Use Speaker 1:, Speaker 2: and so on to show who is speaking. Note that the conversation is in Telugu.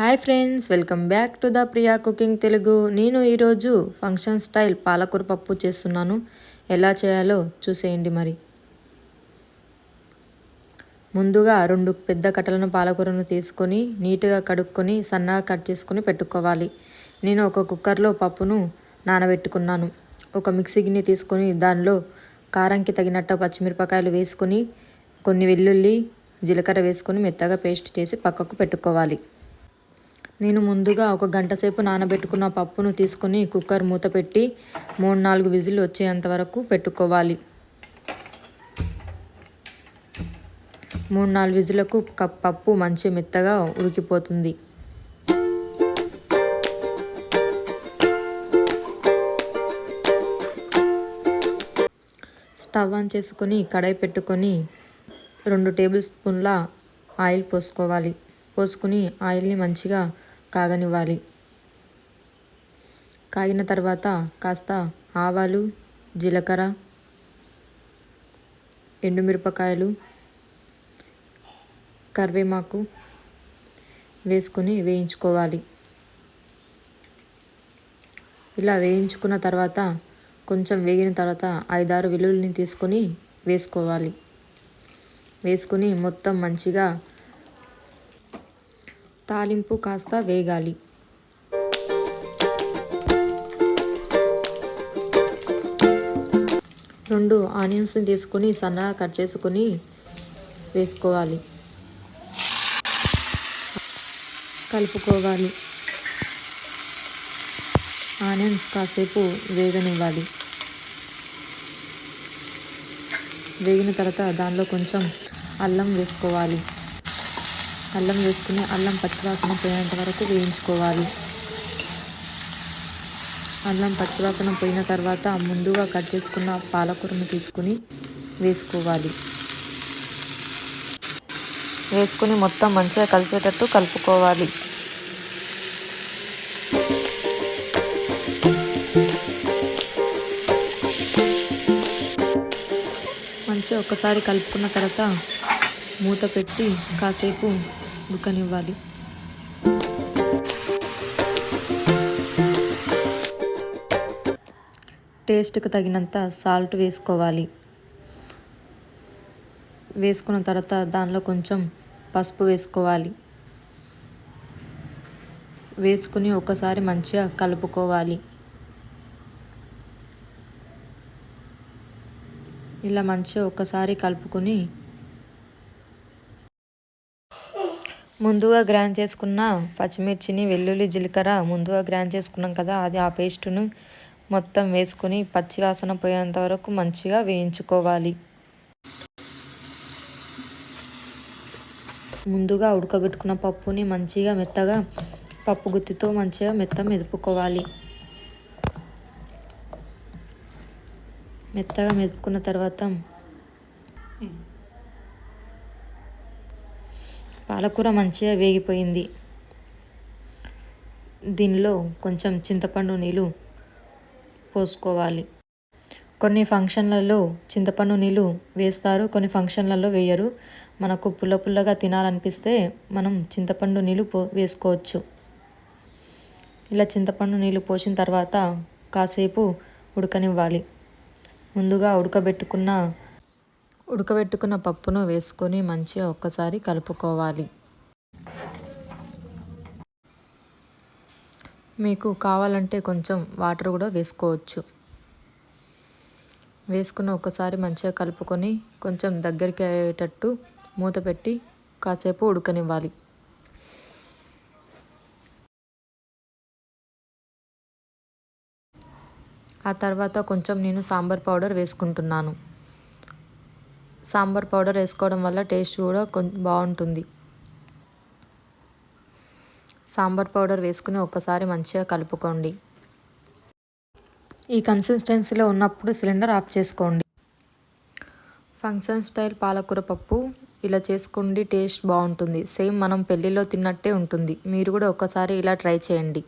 Speaker 1: Hi friends welcome back to the Priya cooking Telugu. నేను ఈరోజు ఫంక్షన్ స్టైల్ పాలకూర పప్పు చేస్తున్నాను. ఎలా చేయాలో చూసేయండి మరి. ముందుగా రెండు పెద్ద కట్టలను పాలకూరను తీసుకొని నీట్గా కడుక్కొని సన్నగా కట్ చేసుకొని పెట్టుకోవాలి. నేను ఒక కుక్కర్లో పప్పును నానబెట్టుకున్నాను. ఒక మిక్సీ గిన్నె తీసుకొని దానిలో కారంకి తగినట్టు పచ్చిమిరపకాయలు వేసుకొని కొన్ని వెల్లుల్లి జీలకర్ర వేసుకొని మెత్తగా పేస్ట్ చేసి పక్కకు పెట్టుకోవాలి. నేను ముందుగా ఒక గంట సేపు నానబెట్టుకున్న పప్పును తీసుకొని కుక్కర్ మూత పెట్టి మూడు నాలుగు విజిల్ వచ్చేంత వరకు పెట్టుకోవాలి. మూడు నాలుగు విజులకు పప్పు మంచి మెత్తగా ఉడికిపోతుంది. స్టవ్ ఆన్ చేసుకొని కడాయి పెట్టుకొని రెండు టేబుల్ స్పూన్ల ఆయిల్ పోసుకోవాలి. పోసుకుని ఆయిల్ని మంచిగా కాగనివ్వాలి. కాగిన తర్వాత కాస్త ఆవాలు జీలకర్ర ఎండుమిరపకాయలు కరివేమాకు వేసుకొని వేయించుకోవాలి. ఇలా వేయించుకున్న తర్వాత కొంచెం వేగిన తర్వాత ఐదారు వెల్లుల్లిని తీసుకొని వేసుకోవాలి. వేసుకుని మొత్తం మంచిగా తాలింపు కాస్త వేగాలి. రెండు ఆనియన్స్ని తీసుకొని సన్నగా కట్ చేసుకొని వేసుకోవాలి. కలుపుకోవాలి. ఆనియన్స్ కాసేపు వేగనివ్వాలి. వేగిన తర్వాత దానిలో కొంచెం అల్లం వేసుకోవాలి. అల్లం వేసుకుని అల్లం పచ్చివాసన పోయేంత వరకు వేయించుకోవాలి. అల్లం పచ్చివాసన పోయిన తర్వాత ముందుగా కట్ చేసుకున్న పాలకూరను తీసుకుని వేసుకోవాలి. వేసుకుని మొత్తం మంచిగా కలిసేటట్టు కలుపుకోవాలి. మంచిగా ఒక్కసారి కలుపుకున్న తర్వాత మూత పెట్టి కాసేపు ఉడకనివ్వాలి టేస్ట్కి తగినంత సాల్ట్ వేసుకోవాలి. వేసుకున్న తర్వాత దానిలో కొంచెం పసుపు వేసుకోవాలి. వేసుకుని ఒకసారి మంచిగా కలుపుకోవాలి. ఇలా మంచిగా ఒకసారి కలుపుకొని ముందుగా గ్రైండ్ చేసుకున్న పచ్చిమిర్చిని వెల్లుల్లి జీలకర్ర ముందుగా గ్రైండ్ చేసుకున్నాం కదా అది ఆ పేస్టును మొత్తం వేసుకుని పచ్చివాసన పోయేంత వరకు మంచిగా వేయించుకోవాలి. ముందుగా ఉడకబెట్టుకున్న పప్పుని మంచిగా మెత్తగా పప్పు గుత్తితో మంచిగా మెత్త మెదుపుకోవాలి. మెత్తగా మెదుపుకున్న తర్వాత పాలకూర మంచిగా వేగిపోయింది. దీనిలో కొంచెం చింతపండు నీళ్ళు పోసుకోవాలి. కొన్ని ఫంక్షన్లలో చింతపండు నీళ్ళు వేస్తారు కొన్ని ఫంక్షన్లలో వేయరు. మనకు పుల్ల పుల్లగా తినాలనిపిస్తే మనం చింతపండు నీళ్ళు పో వేసుకోవచ్చు. ఇలా చింతపండు నీళ్ళు పోసిన తర్వాత కాసేపు ఉడకనివ్వాలి. ముందుగా ఉడకబెట్టుకున్న ఉడకబెట్టుకున్న పప్పును వేసుకొని మంచిగా ఒక్కసారి కలుపుకోవాలి. మీకు కావాలంటే కొంచెం వాటర్ కూడా వేసుకోవచ్చు. వేసుకున్న ఒకసారి మంచిగా కలుపుకొని కొంచెం దగ్గరికి అయ్యేటట్టు మూత పెట్టి కాసేపు ఉడకనివ్వాలి. ఆ తర్వాత కొంచెం నేను సాంబార్ పౌడర్ వేసుకుంటున్నాను. సాంబార్ పౌడర్ వేసుకోవడం వల్ల టేస్ట్ కూడా కొంచెం బాగుంటుంది. సాంబార్ పౌడర్ వేసుకుని ఒక్కసారి మంచిగా కలుపుకోండి. ఈ కన్సిస్టెన్సీలో ఉన్నప్పుడు సిలిండర్ ఆఫ్ చేసుకోండి. ఫంక్షన్ స్టైల్ పాలకూర పప్పు ఇలా చేసుకోండి టేస్ట్ బాగుంటుంది. సేమ్ మనం పెళ్ళిలో తిన్నట్టే ఉంటుంది. మీరు కూడా ఒక్కసారి ఇలా ట్రై చేయండి.